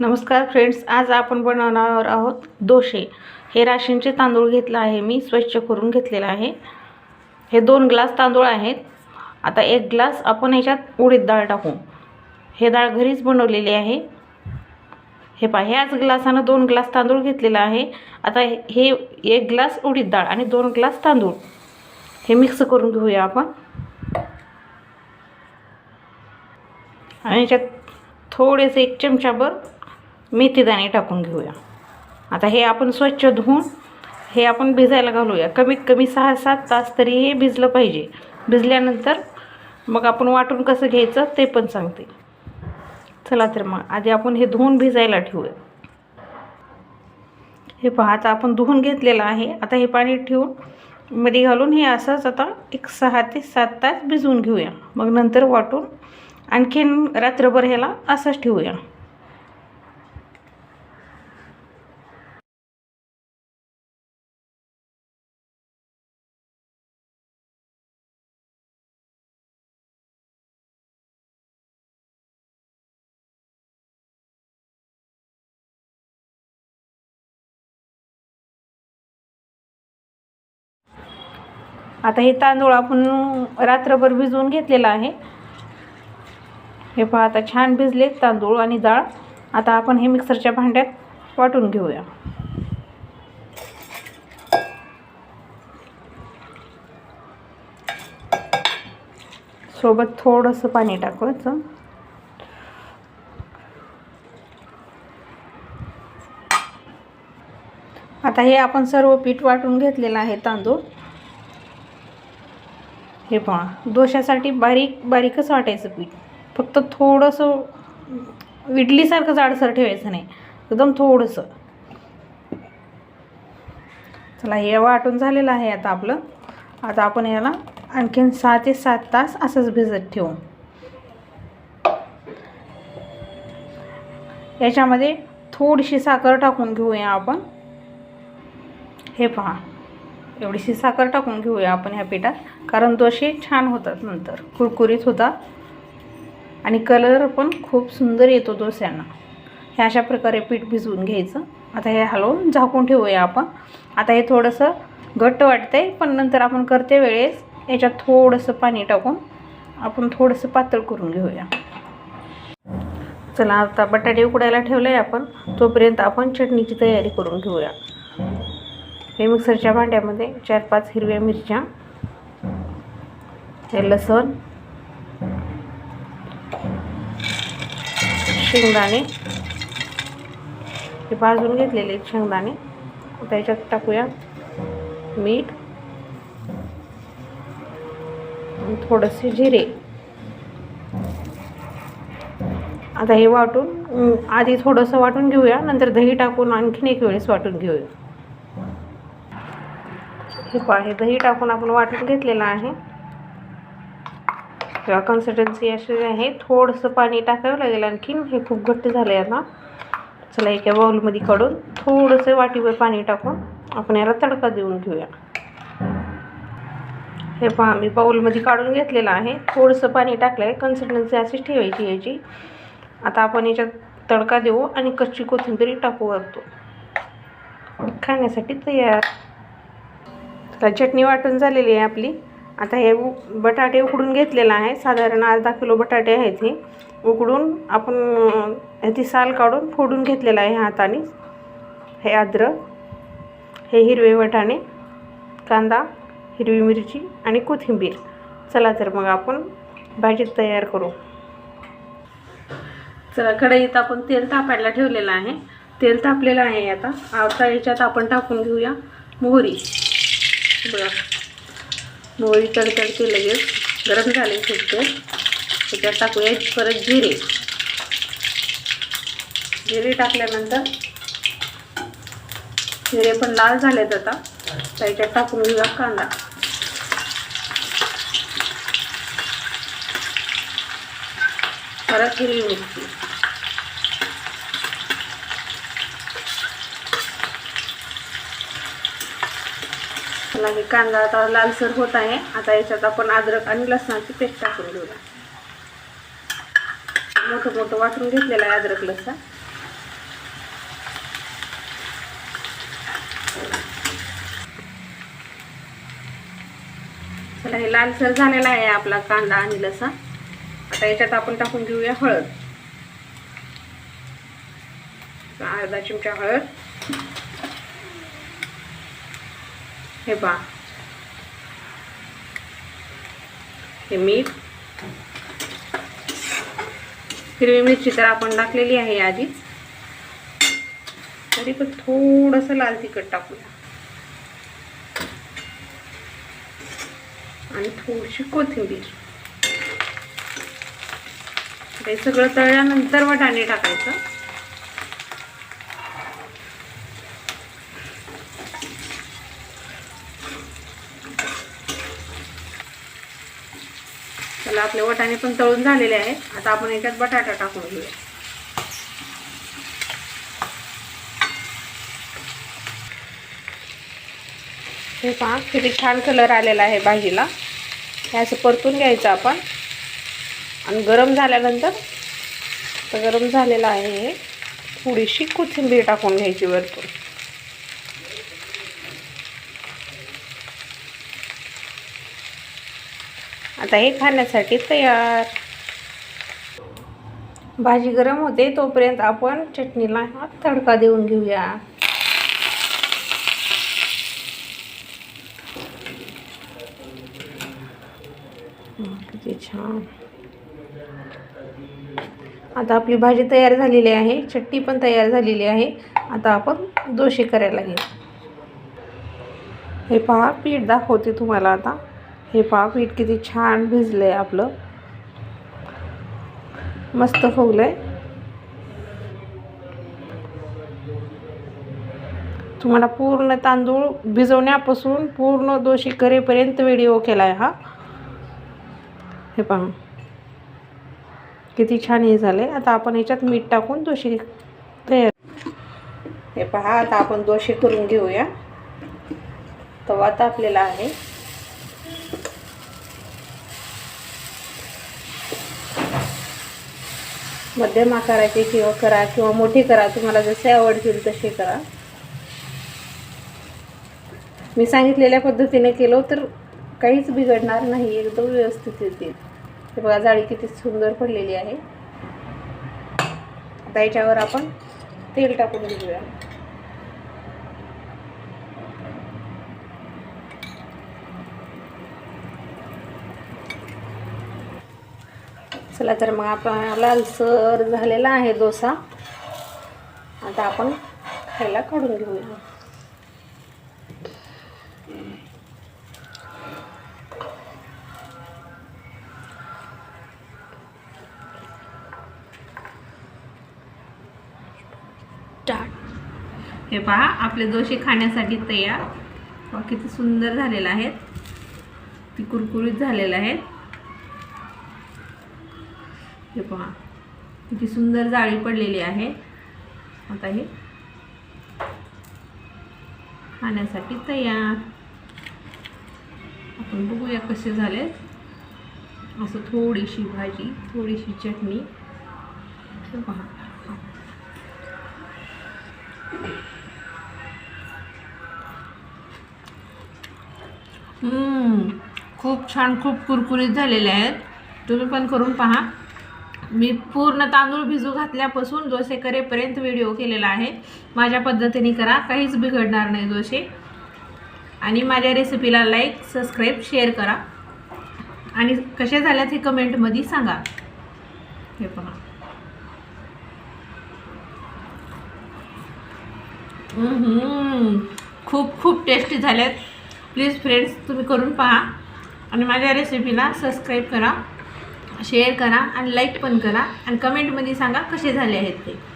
नमस्कार फ्रेंड्स आज आपण बनवणार आहोत दोशे. हे राशींचे तांदूळ घेतलं आहे मी स्वच्छ करून घेतलेलं आहे. हे दोन ग्लास तांदूळ आहेत. आता एक ग्लास आपण याच्यात उडीद डाळ टाकू. हे डाळ घरीच बनवलेली आहे. हे पहा ह्याच ग्लासानं दोन ग्लास तांदूळ घेतलेला आहे. आता हे एक ग्लास उडीद डाळ आणि दोन ग्लास तांदूळ. हे मिक्स करून घेऊया आपण. आणि याच्यात थोडेसे एक चमचाभर मेथीदाणे टाकून घेऊया. आता हे आपण स्वच्छ धुवून हे आपण भिजायला घालूया. कमीत कमी सहा सात तास तरी हे भिजलं पाहिजे. भिजल्यानंतर मग आपण वाटून कसं घ्यायचं ते पण सांगते. चला तर मग आधी आपण हे धुवून भिजायला ठेवूया. हे पहा आता आपण धुवून घेतलेलं आहे. आता हे पाणी ठेवून मध्ये घालून हे असंच आता एक सहा ते सात तास भिजवून घेऊया. मग नंतर वाटून आणखीन रात्रभर ह्याला असंच ठेवूया. आता हे तांदूळ आपण रात्रभर भिजवून घेतलेला आहे. हे पहा आता छान भिजले तांदूळ आणि डाळ. आता आपण हे मिक्सरच्या भांड्यात वाटून घेऊया. सोबत थोडंसं पाणी टाकायचं आता हे आपण सर्व पीठ वाटून घेतलेलं आहे तांदूळ. हे पहा दोशासाठी बारीक बारीकच वाटायचं पीठ. फक्त थोडंसं इडलीसारखं जाडसर ठेवायचं नाही एकदम थोडंसं. चला हे वाटून झालेलं आहे आता आपलं. आता आपण याला आणखीन सहा ते सात तास असंच भिजत ठेवू. याच्यामध्ये थोडीशी साखर टाकून घेऊया आपण. हे पहा एवढीशी साखर टाकून घेऊया आपण ह्या पिठात. कारण दोशे छान होतात नंतर. कुरकुरीत होतात आणि कलर पण खूप सुंदर येतो दोस्यांना हे अशा प्रकारे पीठ भिजवून घ्यायचं. आता हे हलवून झाकून ठेवूया आपण. आता हे थोडंसं घट्ट वाटतंय पण नंतर आपण करते वेळेस याच्यात थोडंसं पाणी टाकून आपण थोडंसं पातळ करून घेऊया. चला आता बटाटे उकडायला ठेवलं आहे आपण. तोपर्यंत आपण चटणीची तयारी करून घेऊया. हे मिक्सरच्या भांड्यामध्ये चार पाच हिरव्या मिरच्या हे शेंगदाणे. हे भाजून घेतलेले शेंगदाणे. त्याच्यात टाकूया मीठ थोडेसे जिरे. आता हे वाटून आधी थोडंसं वाटून घेऊया नंतर दही टाकून आणखीन एक वेळेस वाटून घेऊया. हे पहा हे दही टाकून आपण वाटून घेतलेलं आहे. किंवा कन्सिस्टन्सी अशी आहे. थोडंसं पाणी टाकावं लागेल आणखीन. हे खूप घट्ट झालं आहे आता. चला एका बाऊलमध्ये काढून थोडंसं वाटीवर पाणी टाकून आपण याला तडका देऊन घेऊया. हे पहा मी बाऊलमध्ये काढून घेतलेलं आहे. थोडंसं पाणी टाकलं आहे कन्सिस्टन्सी अशीच ठेवायची याची. आता आपण याच्यात तडका देऊ आणि कच्ची कोथिंबीर टाकू वागतो खाण्यासाठी तयार. तर चटणी वाटून झालेली आहे आपली. आता हे बटाटे उकडून घेतलेलं आहे. साधारण अर्धा किलो बटाटे आहेत हे. उकडून आपण ह्याची साल काढून फोडून घेतलेलं आहे हाताने. हे अद्रक हे हिरवे वटाणे कांदा हिरवी मिरची आणि कोथिंबीर. चला तर मग आपण भाजी तयार करू. चला कढईत आपण तेल तापायला ठेवलेलं आहे. तेल तापलेलं आहे आता. आता याच्यात आपण टाकून घेऊया मोहरी. बघा. मोळी तडतडते लगेच. गरम झाले फक्त. त्याच्यात टाकूया परत जिरे. जिरे टाकल्यानंतर जिरे पण लाल झालेत आता. त्याच्यात टाकून घेऊया कांदा. परत हिरवी मिरची. त्याला हे कांदा आता लालसर होत आहे. आता याच्यात आपण अद्रक आणि लसणाची पेस्ट टाकून घेऊया. मोठं मोठं वाटून घेतलेलं आहे अद्रक लसण. चला हे लालसर झालेला आहे आपला कांदा आणि लसण. आता याच्यात आपण टाकून घेऊया हळद. अर्धा चिमचा हळद. हे पहा. हे मीठ. हिरवी मिरची तर आपण टाकलेली आहे आधीच. तरी पण थोडंसं लाल तिखट टाकूया. आणि थोडीशी कोथिंबीर. हे सगळं तळल्यानंतर वाटाणे टाकायचं. त्याला आपले वाटाणे पण तळून झालेले आहेत. आता आपण याच्यात बटाटा टाकून घेऊया. हे पहा किती छान कलर आलेला आहे भाजीला. हे असं परतून घ्यायचं आपण. आणि गरम झाल्यानंतर तर गरम झालेलं आहे हे थोडीशी कोथिंबीर टाकून घ्यायची वरतून. आता हे खाण्यासाठी तयार. भाजी गरम होते तोपर्यंत आपण चटणीला हा तडका देऊन घेऊया. किती छान. आता आपली भाजी तयार झालेली आहे चटणी पण तयार झालेली आहे. आता आपण दोशे करायला घेऊ. हे पहा पीठ दाखवते तुम्हाला आता. हे पहा पीठ किती छान भिजलं आहे आपलं. मस्त फुगलं आहे तुम्हाला पूर्ण तांदूळ भिजवण्यापासून पूर्ण दोषी करेपर्यंत व्हिडिओ केला आहे हा. हे पहा. किती छान हे झाले आता आपण याच्यात मीठ टाकून दोशी तयार हे पहा आता आपण दोशी करून घेऊया. तवा तापलेला आहे. मध्यम आकाराचे किंवा करा किंवा मोठे करा. तुम्हाला जसे आवडतील तसे करा. मी सांगितलेल्या पद्धतीने केलं तर काहीच बिघडणार नाही. एकदम व्यवस्थित येतील. हे बघा जाळी किती सुंदर पडलेली आहे. आता याच्यावर आपण तेल टाकून घेऊया. चला तर मग आपण लालसर झालेला आहे डोसा. आता आपण खायला काढून घेऊया. हे पहा आपले दोषे खाण्यासाठी तयार. किती सुंदर झालेले आहेत. ती कुरकुरीत झालेले आहेत. हे पहा. किती सुंदर जाळी पडलेली आहे. आता हे खाण्यासाठी तयार. आपण बघूया कसे झाले. असं थोडीशी भाजी थोडीशी चटणी. हे पहा. खूप छान खूप कुरकुरीत झालेले आहेत. तुम्ही पण करून पहा. मी पूर्ण तांदूळ भिजू घातल्यापासून डोसे करेपर्यंत व्हिडिओ केलेला आहे. माझ्या पद्धतीने करा काहीच बिघडणार नाही डोसे आणि माझ्या रेसिपीला लाईक सबस्क्राईब शेअर करा. आणि कसे झाल्यात हे कमेंटमध्ये सांगा. हे पहा. खूप खूप टेस्टी झाल्यात. प्लीज फ्रेंड्स तुम्ही करून पहा. आणि माझ्या रेसिपीला सबस्क्राईब करा. शेअर करा आणि लाईक पण करा आणि कमेंटमध्ये सांगा कसे झाले आहेत ते.